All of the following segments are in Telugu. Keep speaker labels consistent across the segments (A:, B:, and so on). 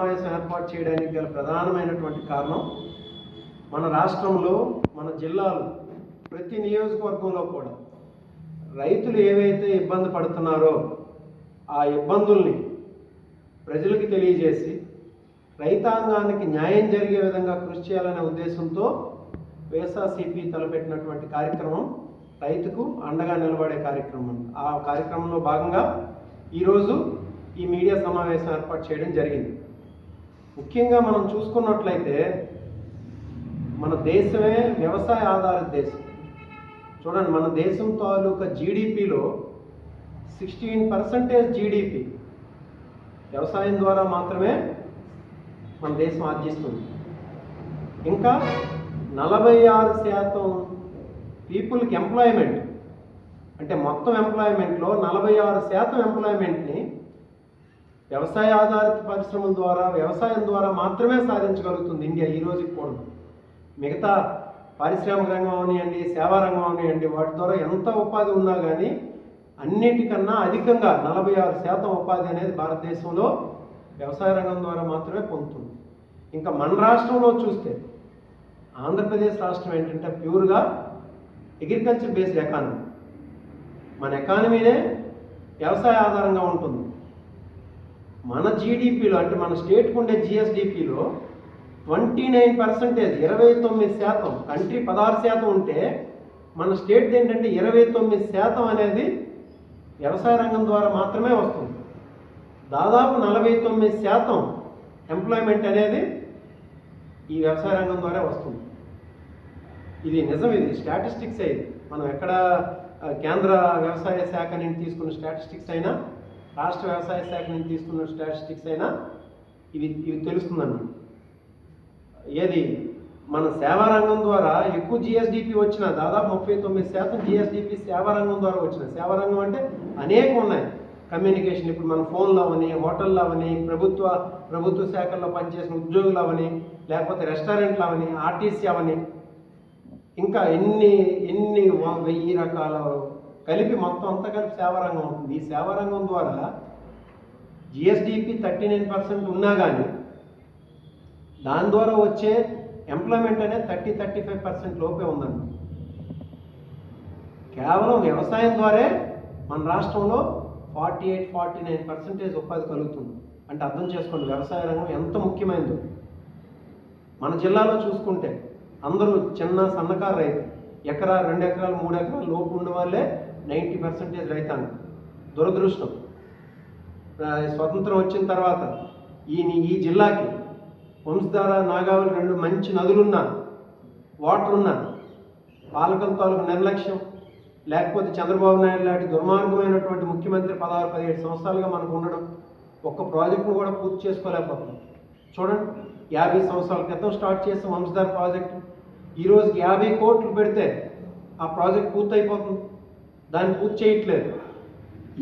A: సమావేశం ఏర్పాటు చేయడానికి గల ప్రధానమైనటువంటి కారణం మన రాష్ట్రంలో మన జిల్లాలో ప్రతి నియోజకవర్గంలో కూడా రైతులు ఏవైతే ఇబ్బంది పడుతున్నారో ఆ ఇబ్బందుల్ని ప్రజలకు తెలియజేసి రైతాంగానికి న్యాయం జరిగే విధంగా కృషి చేయాలనే ఉద్దేశంతో వైఎస్ఆర్సీపీ తలపెట్టినటువంటి కార్యక్రమం రైతుకు అండగా నిలబడే కార్యక్రమం ఆ కార్యక్రమంలో భాగంగా ఈరోజు ఈ మీడియా సమావేశం ఏర్పాటు చేయడం జరిగింది. ముఖ్యంగా మనం చూసుకున్నట్లయితే మన దేశమే వ్యవసాయ ఆధారిత దేశం. చూడండి మన దేశం తాలూకా జీడిపిలో సిక్స్టీన్ పర్సెంటేజ్ జీడిపి వ్యవసాయం ద్వారా మాత్రమే మన దేశం ఆర్జిస్తుంది. ఇంకా నలభై ఆరు శాతం పీపుల్కి ఎంప్లాయ్మెంట్ అంటే మొత్తం ఎంప్లాయ్మెంట్లో నలభై ఆరు శాతం ఎంప్లాయ్మెంట్ని వ్యవసాయ ఆధారిత పరిశ్రమల ద్వారా వ్యవసాయం ద్వారా మాత్రమే సాధించగలుగుతుంది ఇండియా ఈ రోజుకి కూడా. మిగతా పారిశ్రామిక రంగం అవనివ్వండి సేవా రంగం అవనివ్వండి వాటి ద్వారా ఎంత ఉపాధి ఉన్నా కానీ అన్నిటికన్నా అధికంగా నలభై ఆరు శాతం ఉపాధి అనేది భారతదేశంలో వ్యవసాయ రంగం ద్వారా మాత్రమే పొందుతుంది. ఇంకా మన రాష్ట్రంలో చూస్తే ఆంధ్రప్రదేశ్ రాష్ట్రం ఏంటంటే ప్యూర్గా అగ్రికల్చర్ బేస్డ్ ఎకానమీ మన ఎకానమీనే వ్యవసాయ ఆధారంగా ఉంటుంది. మన జీడిపిలో అంటే మన స్టేట్కి ఉండే జిఎస్డిపిలో ట్వంటీ నైన్ పర్సెంటేజ్ ఇరవై తొమ్మిది శాతం కంట్రీ పదహారు శాతం ఉంటే మన స్టేట్ ఏంటంటే ఇరవై తొమ్మిది శాతం అనేది వ్యవసాయ రంగం ద్వారా మాత్రమే వస్తుంది. దాదాపు నలభై తొమ్మిది శాతం ఎంప్లాయ్మెంట్ అనేది ఈ వ్యవసాయ రంగం ద్వారా వస్తుంది. ఇది నిజం ఇది స్టాటిస్టిక్స్ అయింది మనం ఎక్కడ కేంద్ర వ్యవసాయ శాఖ నుండి తీసుకున్న స్టాటిస్టిక్స్ అయినా రాష్ట్ర వ్యవసాయ శాఖ నుంచి తీసుకున్న స్టాటిస్టిక్స్ అయినా ఇవి ఇవి తెలుస్తుందండి. ఏది? మన సేవా రంగం ద్వారా ఎక్కువ జిఎస్డిపి వచ్చిన దాదాపు ముప్పై తొమ్మిది శాతం జిఎస్డిపి సేవా రంగం ద్వారా వచ్చిన. సేవా రంగం అంటే అనేక ఉన్నాయి. కమ్యూనికేషన్ ఇప్పుడు మన ఫోన్లో అవని హోటల్లో అవని ప్రభుత్వ ప్రభుత్వ శాఖల్లో పనిచేసిన ఉద్యోగులు అవని లేకపోతే రెస్టారెంట్లు అవని ఆర్టీసీ అవని ఇంకా ఎన్ని ఎన్ని వెయ్యి రకాల కలిపి మొత్తం అంతా కలిపి సేవారంగం అవుతుంది. ఈ సేవారంగం ద్వారా జిఎస్డిపి థర్టీ నైన్ పర్సెంట్ ఉన్నా కానీ దాని ద్వారా వచ్చే ఎంప్లాయ్మెంట్ అనేది థర్టీ థర్టీ ఫైవ్ పర్సెంట్ లోపే ఉందండి. కేవలం వ్యవసాయం ద్వారే మన రాష్ట్రంలో forty eight forty nine percentage ఉపాధి కలుగుతుంది. అంటే అర్థం చేసుకోండి వ్యవసాయ రంగం ఎంత ముఖ్యమైనదో. మన జిల్లాలో చూసుకుంటే అందరూ చిన్న సన్నకారు రైతు ఎకరా రెండు ఎకరాలు మూడు ఎకరాలు లోపు ఉన్న వాళ్ళే నైంటీ పర్సెంటేజ్ రైతాంగం. దురదృష్టం. స్వతంత్రం వచ్చిన తర్వాత ఈ ఈ జిల్లాకి వంశధార నాగావళి రెండు మంచి నదులున్నా వాటర్ ఉన్నా పాలకుల తాలూకు నిర్లక్ష్యం లేకపోతే చంద్రబాబు నాయుడు లాంటి దుర్మార్గమైనటువంటి ముఖ్యమంత్రి పదహారు పదిహేడు సంవత్సరాలుగా మనకు ఉండడం ఒక్క ప్రాజెక్టును కూడా పూర్తి చేసుకోలేకపోతున్నాం. చూడండి యాభై సంవత్సరాల క్రితం స్టార్ట్ చేసిన వంశధార ప్రాజెక్టు. ఈ రోజుకి యాభై కోట్లు పెడితే ఆ ప్రాజెక్ట్ పూర్తయిపోతుంది. దాన్ని పూర్తి చేయట్లేదు.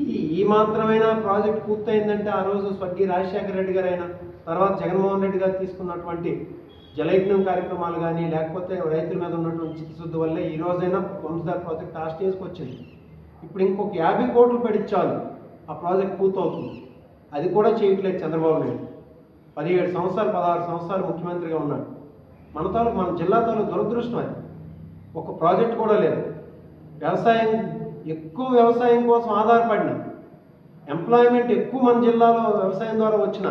A: ఈ ఈ మాత్రమైన ప్రాజెక్ట్ పూర్తయిందంటే ఆ రోజు స్వర్గీయ రాజశేఖర రెడ్డి గారైనా తర్వాత జగన్మోహన్ రెడ్డి గారు తీసుకున్నటువంటి జలయజ్ఞం కార్యక్రమాలు కానీ లేకపోతే రైతుల మీద ఉన్నటువంటి చిత్తశుద్ధి వల్లే ఈ రోజైనా వంశధార ప్రాజెక్ట్ ఆ స్టేజ్కి వచ్చింది. ఇప్పుడు ఇంకొక యాభై కోట్లు పెడిచ్చాలి ఆ ప్రాజెక్ట్ పూర్తవుతుంది. అది కూడా చేయట్లేదు చంద్రబాబు నాయుడు. పదిహేడు సంవత్సరాలు పదహారు సంవత్సరాలు ముఖ్యమంత్రిగా ఉన్నాడు. మన తాలూకు మన జిల్లా తాలూకు దురదృష్టం అది. ఒక ప్రాజెక్ట్ కూడా లేదు. వ్యవసాయం ఎక్కువ వ్యవసాయం కోసం ఆధారపడిన ఎంప్లాయ్మెంట్ ఎక్కువ మన జిల్లాలో వ్యవసాయం ద్వారా వచ్చిన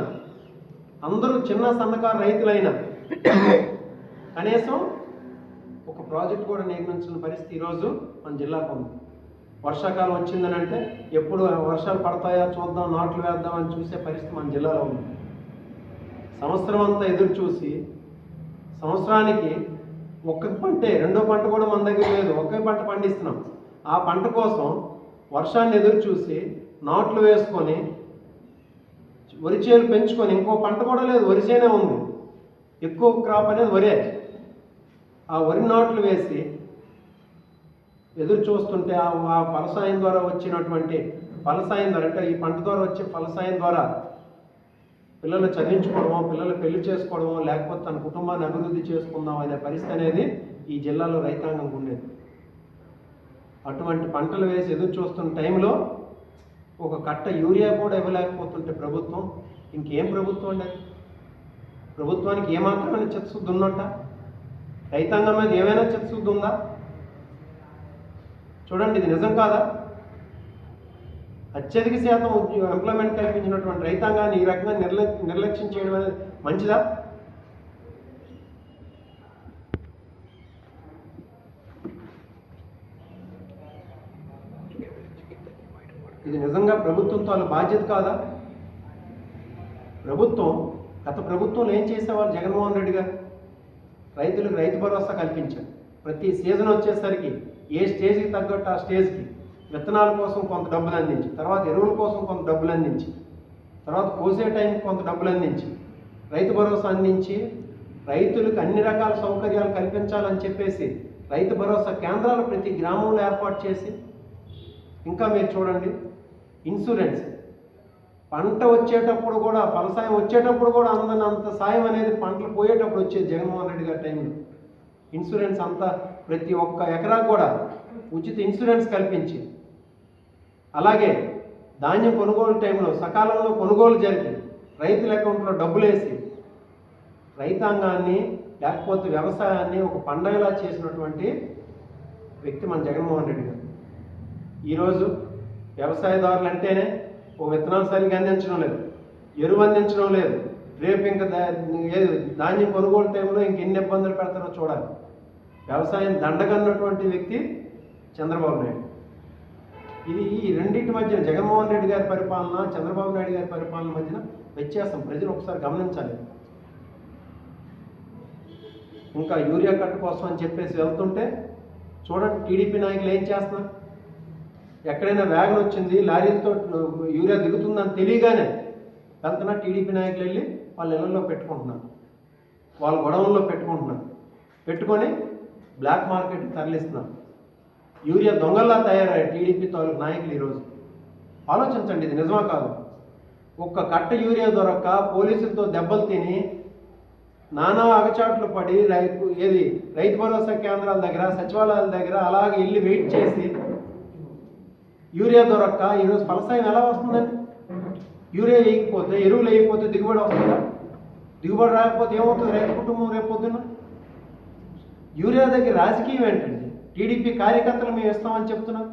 A: అందరూ చిన్న సన్నకారు రైతులైన కనీసం ఒక ప్రాజెక్ట్ కూడా నిర్మించిన పరిస్థితి ఈరోజు మన జిల్లాకు ఉంది. వర్షాకాలం వచ్చిందని అంటే ఎప్పుడు వర్షాలు పడతాయా చూద్దాం నాట్లు వేద్దామని చూసే పరిస్థితి మన జిల్లాలో ఉంది. సంవత్సరం అంతా ఎదురు చూసి సంవత్సరానికి ఒక్క పంటే రెండో పంట కూడా మన దగ్గర లేదు ఒకే పంట పండిస్తున్నాం. ఆ పంట కోసం వర్షాన్ని ఎదురు చూసి నాట్లు వేసుకొని వరి చేలు పెంచుకొని ఇంకో పంట కూడా లేదు వరి చేనే ఉంది. ఎక్కువ క్రాప్ అనేది వరే. ఆ వరి నాట్లు వేసి ఎదురు చూస్తుంటే ఆ ఆ ఫలసాయం ద్వారా వచ్చినటువంటి ఫలసాయం ద్వారా అంటే ఈ పంట ద్వారా వచ్చే ఫలసాయం ద్వారా పిల్లలు చదివించుకోవడమో పిల్లలు పెళ్ళి చేసుకోవడమో లేకపోతే తన కుటుంబాన్ని అభివృద్ధి చేసుకుందాం అనే పరిస్థితి అనేది ఈ జిల్లాలో రైతాంగం ఉండేది అటువంటి పంటలు వేసి ఎదురు చూస్తున్న టైంలో ఒక కట్ట యూరియా కూడా ఇవ్వలేకపోతుంటే ప్రభుత్వం ఇంకేం ప్రభుత్వం అండి? ప్రభుత్వానికి ఏమాత్రమైన చిత్తశుద్ధి ఉన్నట్ట రైతాంగం మీద ఏమైనా చిత్తశుద్ధి ఉందా? చూడండి ఇది నిజం కాదా? అత్యధిక శాతం ఎంప్లాయ్మెంట్ కల్పించినటువంటి రైతాంగాన్ని ఈ రకంగా నిర్ల నిర్లక్ష్యం చేయడం అనేది మంచిదా? ఇది నిజంగా ప్రభుత్వంతో వాళ్ళ బాధ్యత కాదా? ప్రభుత్వం గత ప్రభుత్వంలో ఏం చేసేవారు జగన్మోహన్ రెడ్డి గారు? రైతులకు రైతు భరోసా కల్పించారు. ప్రతి సీజన్ వచ్చేసరికి ఏ స్టేజ్కి తగ్గట్టు ఆ స్టేజ్కి విత్తనాల కోసం కొంత డబ్బులు అందించి తర్వాత ఎరువుల కోసం కొంత డబ్బులు అందించి తర్వాత కోసే టైంకి కొంత డబ్బులు అందించి రైతు భరోసా అందించి రైతులకు అన్ని రకాల సౌకర్యాలు కల్పించాలని చెప్పేసి రైతు భరోసా కేంద్రాలు ప్రతి గ్రామంలో ఏర్పాటు చేసి ఇంకా మీరు చూడండి ఇన్సూరెన్స్. పంట వచ్చేటప్పుడు కూడా ఫలసాయం వచ్చేటప్పుడు కూడా అందని అంత సాయం అనేది పంటలు పోయేటప్పుడు వచ్చేది జగన్మోహన్ రెడ్డి గారి టైంలో. ఇన్సూరెన్స్ అంతా ప్రతి ఒక్క ఎకరాకు కూడా ఉచిత ఇన్సూరెన్స్ కల్పించి అలాగే ధాన్యం కొనుగోలు టైంలో సకాలంలో కొనుగోలు జరిపి రైతుల అకౌంట్లో డబ్బులు వేసి రైతాంగాన్ని లేకపోతే వ్యవసాయాన్ని ఒక పండగలా చేసినటువంటి వ్యక్తి మన జగన్మోహన్ రెడ్డి గారు. ఈరోజు వ్యవసాయదారులు అంటేనే ఓ విత్తనాలు సరిగ్గా అందించడం లేదు ఎరువు అందించడం లేదు. రేపు ఇంకా ఏది ధాన్యం కొనుగోలు టైంలో ఇంక ఎన్ని ఇబ్బందులు పెడతారో చూడాలి. వ్యవసాయం దండగన్నటువంటి వ్యక్తి చంద్రబాబు నాయుడు. ఇది ఈ రెండింటి మధ్య జగన్మోహన్ రెడ్డి గారి పరిపాలన చంద్రబాబు నాయుడు గారి పరిపాలన మధ్యన వ్యత్యాసం ప్రజలు ఒకసారి గమనించాలి. ఇంకా యూరియా కట్టు కోసం అని చెప్పేసి వెళ్తుంటే చూడండి టీడీపీ నాయకులు ఏం చేస్తున్నారు? ఎక్కడైనా వ్యాగన్ వచ్చింది లారీలతో యూరియా దిగుతుందని తెలియగానే వెళ్తున్నా టీడీపీ నాయకులు వెళ్ళి వాళ్ళ ఇళ్ళలో పెట్టుకుంటున్నారు. వాళ్ళ గొడవల్లో పెట్టుకుంటున్నారు. పెట్టుకొని బ్లాక్ మార్కెట్కి తరలిస్తున్నారు. యూరియా దొంగల్లా తయారయ్యారు టీడీపీ తాలూకు నాయకులు ఈరోజు. ఆలోచించండి ఇది నిజమా కాదు? ఒక్క కట్ట యూరియా దొరక్క పోలీసులతో దెబ్బలు తిని నానా అగచాట్లు పడి రైతు ఏది రైతు భరోసా కేంద్రాల దగ్గర సచివాలయాల దగ్గర అలాగే వెళ్ళి వెయిట్ చేసి యూరియా దొరక్క ఈరోజు ఫలసాయం ఎలా వస్తుందండి? యూరియా వేయకపోతే ఎరువులు వేయకపోతే దిగుబడి వస్తుందా? దిగుబడి రాకపోతే ఏమవుతుంది? రైతు కుటుంబం రేపు పొద్దున్న? యూరియా దగ్గర రాజకీయం ఏంటండి? టీడీపీ కార్యకర్తలు మేము ఇస్తామని చెప్తున్నాం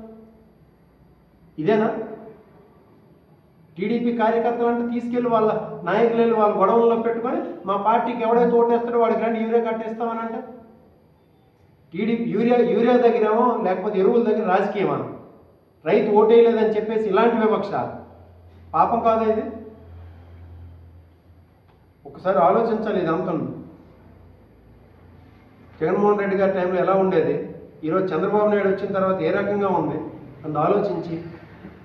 A: ఇదేనా? టీడీపీ కార్యకర్తలు అంటే తీసుకెళ్ళి వాళ్ళ నాయకులు వెళ్ళి వాళ్ళ గొడవల్లో పెట్టుకొని మా పార్టీకి ఎవడైతే ఓటేస్తాడో వాడికి రండి యూరియా కట్టేస్తామని అంటే? టీడీపీ యూరియా యూరియా దగ్గరేమో లేకపోతే ఎరువుల దగ్గర రాజకీయమా? రైతు ఓటేయలేదని చెప్పేసి ఇలాంటి వివక్ష. పాపం కాదా ఇది? ఒకసారి ఆలోచించాలి ఇది అంతా జగన్మోహన్ రెడ్డి గారి టైంలో ఎలా ఉండేది? ఈరోజు చంద్రబాబు నాయుడు వచ్చిన తర్వాత ఏ రకంగా ఉంది? అందు ఆలోచించి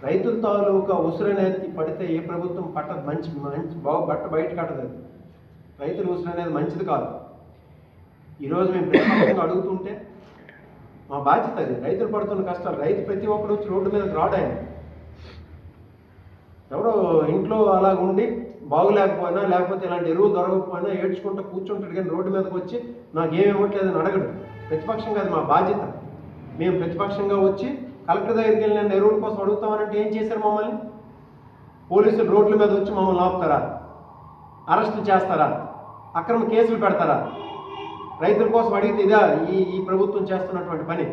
A: రైతుల తాలూకా ఉసురనేది పడితే ఏ ప్రభుత్వం పట్టదు మంచి మంచి బాగు బట్ట బయట కట్టదు రైతుల ఉసురు అనేది మంచిది కాదు. ఈరోజు మేము ప్రతిపక్షంగా అడుగుతుంటే మా బాధ్యత అది. రైతులు పడుతున్న కష్టాలు. రైతు ప్రతి ఒక్కరు వచ్చి రోడ్డు మీద రాడ్ ఆయన. ఎవరో ఇంట్లో అలా ఉండి బాగులేకపోయినా లేకపోతే ఇలాంటి ఎరువులు దొరకకపోయినా ఏడ్చుకుంటూ కూర్చుంటాడు కానీ రోడ్డు మీదకి వచ్చి నాకేమి ఇవ్వట్లేదని అడగడు. ప్రతిపక్షంగా అది మా బాధ్యత. మేము ప్రతిపక్షంగా వచ్చి కలెక్టర్ దగ్గరికి వెళ్ళి నన్ను ఎరువుల కోసం అడుగుతామనంటే ఏం చేశారు మమ్మల్ని? పోలీసులు రోడ్ల మీద వచ్చి మమ్మల్ని ఆపుతారా? అరెస్టులు చేస్తారా? అక్రమ కేసులు పెడతారా? రైతుల కోసం అడిగితే ఇదా ఈ ఈ ప్రభుత్వం చేస్తున్నటువంటి పని.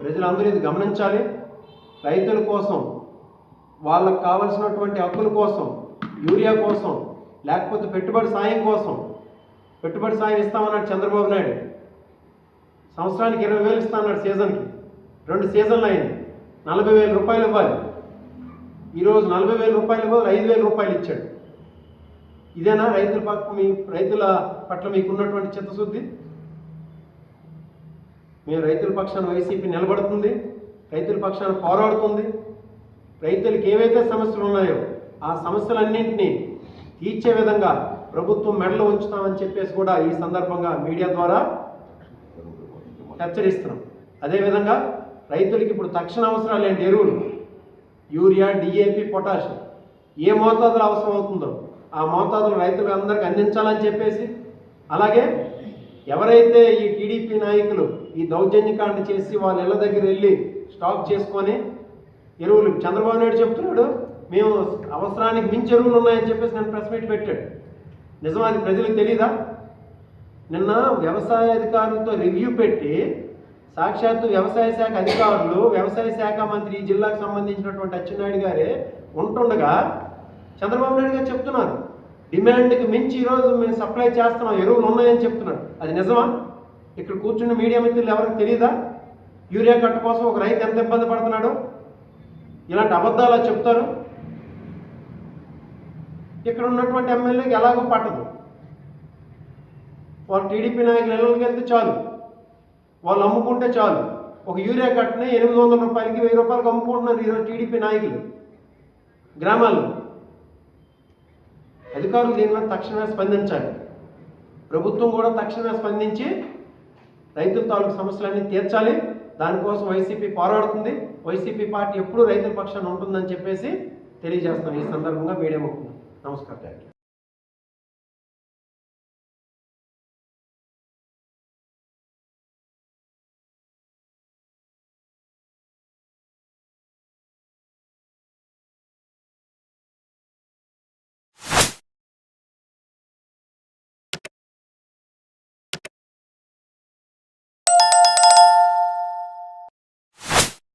A: ప్రజలందరూ ఇది గమనించాలి. రైతుల కోసం వాళ్ళకు కావలసినటువంటి హక్కుల కోసం యూరియా కోసం లేకపోతే పెట్టుబడి సాయం కోసం పెట్టుబడి సాయం ఇస్తామన్నాడు చంద్రబాబు నాయుడు. సంవత్సరానికి ఇరవై వేలు ఇస్తామన్నాడు సీజన్కి. రెండు సీజన్లు అయింది నలభై వేల రూపాయలు ఇవ్వాలి. ఈరోజు నలభై వేల రూపాయలు ఇవ్వాలి ఐదు వేల రూపాయలు ఇచ్చాడు. ఇదేనా రైతుల పక్క మీ రైతుల పట్ల మీకు ఉన్నటువంటి చిత్తశుద్ధి? మేము రైతుల పక్షాన వైసీపీ నిలబడుతుంది రైతుల పక్షాన పోరాడుతుంది. రైతులకు ఏవైతే సమస్యలు ఉన్నాయో ఆ సమస్యలన్నింటినీ తీర్చే విధంగా ప్రభుత్వం మెడలు ఉంచుతామని చెప్పేసి కూడా ఈ సందర్భంగా మీడియా ద్వారా హెచ్చరిస్తున్నాం. అదేవిధంగా రైతులకి ఇప్పుడు తక్షణ అవసరాలు ఏంటి? ఎరువులు యూరియా డిఏపి పొటాష్ ఏ మోతాదులో అవసరం అవుతుందో ఆ మోతాదులు రైతులు అందరికి అందించాలని చెప్పేసి అలాగే ఎవరైతే ఈ టీడీపీ నాయకులు ఈ దౌర్జన్యకాండ చేసి వాళ్ళ ఇళ్ళ దగ్గర వెళ్ళి స్టాక్ చేసుకొని ఎరువులు చంద్రబాబు నాయుడు చెప్తున్నాడు మేము అవసరానికి మించి ఎరువులు ఉన్నాయని చెప్పేసి నేను ప్రెస్ మీట్ పెట్టాడు. నిజమాది ప్రజలకు తెలీదా? నిన్న వ్యవసాయ అధికారులతో రివ్యూ పెట్టి సాక్షాత్తు వ్యవసాయ శాఖ అధికారులు వ్యవసాయ శాఖ మంత్రి ఈ జిల్లాకు సంబంధించినటువంటి అచ్చెన్నాయుడు గారే ఉంటుండగా చంద్రబాబు నాయుడు గారు చెప్తున్నారు డిమాండ్కి మించి ఈరోజు మేము సప్లై చేస్తున్నాం ఎరువులు ఉన్నాయని చెప్తున్నారు. అది నిజమా? ఇక్కడ కూర్చున్న మీడియా మిత్రులు ఎవరికి తెలియదా యూరియా కట్ట కోసం ఒక రైతు ఎంత ఇబ్బంది పడుతున్నాడు? ఇలాంటి అబద్ధాలు చెప్తారు? ఇక్కడ ఉన్నటువంటి ఎమ్మెల్యేకి ఎలాగో పట్టదు. వాళ్ళు టీడీపీ నాయకులు ఇళ్ళకి వెళ్తే చాలు. వాళ్ళు అమ్ముకుంటే చాలు. ఒక యూరియా కట్టని ఎనిమిది వందల రూపాయలకి వెయ్యి రూపాయలకి అమ్ముకుంటున్నారు ఈరోజు టీడీపీ నాయకులు. గ్రామాల్లో. అధికారులు దీని మీద తక్షణమే స్పందించాలి. ప్రభుత్వం కూడా తక్షణమే స్పందించి రైతుల తాలూకు సమస్యలన్నీ తీర్చాలి. దానికోసం వైసీపీ పోరాడుతుంది. వైసీపీ పార్టీ ఎప్పుడూ రైతుల పక్షాన ఉంటుందని చెప్పేసి తెలియజేస్తాం ఈ సందర్భంగా మీడియా ముఖ్యం నమస్కారం. Thank you